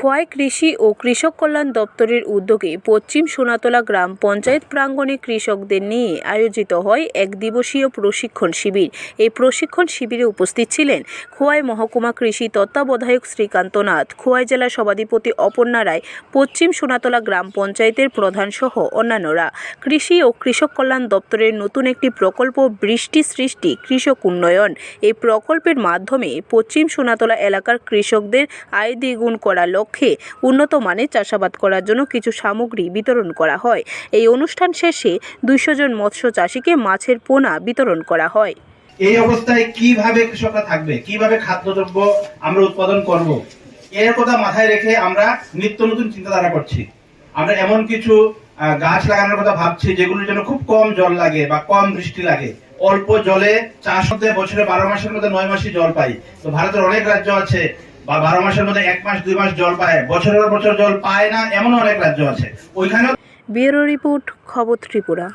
খোয়াই কৃষি ও কৃষক কল্যাণ দপ্তরের উদ্যোগে পশ্চিম সোনাতলা গ্রাম পঞ্চায়েত প্রাঙ্গণে কৃষকদের নিয়ে আয়োজিত হয় এক দিবসীয় প্রশিক্ষণ শিবির। এই প্রশিক্ষণ শিবিরে উপস্থিত ছিলেন খোয়াই মহকুমা কৃষি তত্ত্বাবধায়ক শ্রীকান্ত নাথ, খোয়াই জেলা সভাধিপতি অপর্ণা রায়, পশ্চিম সোনাতলা গ্রাম পঞ্চায়েতের প্রধান সহ অন্যান্যরা। কৃষি ও কৃষক কল্যাণ দপ্তরের নতুন একটি প্রকল্প বৃষ্টি সৃষ্টি, কৃষক উন্নয়ন। এই প্রকল্পের মাধ্যমে পশ্চিম সোনাতলা এলাকার কৃষকদের আয় দ্বিগুণ করা লক্ষ্যে উন্নত মানের চাষাবাদ করার জন্য কিছু সামগ্রী বিতরণ করা হয়। এই অনুষ্ঠান শেষে দুইশো জন মৎস্য চাষিকে মাছের পোনা বিতরণ করা হয়। এই অবস্থায় কীভাবে কৃষকরা থাকবে? কীভাবে খাদ্যদ্রব্য আমরা উৎপাদন করব? এর কথা মাথায় রেখে আমরা নিত্য নতুন চিন্তাধারা করছি। আমরা এমন কিছু গাছ লাগানোর কথা ভাবছি যেগুলোর জন্য খুব কম জল লাগে বা কম বৃষ্টি লাগে। অল্প জলে চাষ হতে বছরে বারো মাসের মধ্যে নয় মাসই জল পাই। তো ভারতের অনেক রাজ্য আছে বা বারো মাসের মধ্যে এক মাস, দুই মাস জল পায়। বছরের বছর জল পায় না এমন অনেক রাজ্য আছে। ওইখানে ব্যুরো রিপোর্ট, খবর ত্রিপুরা।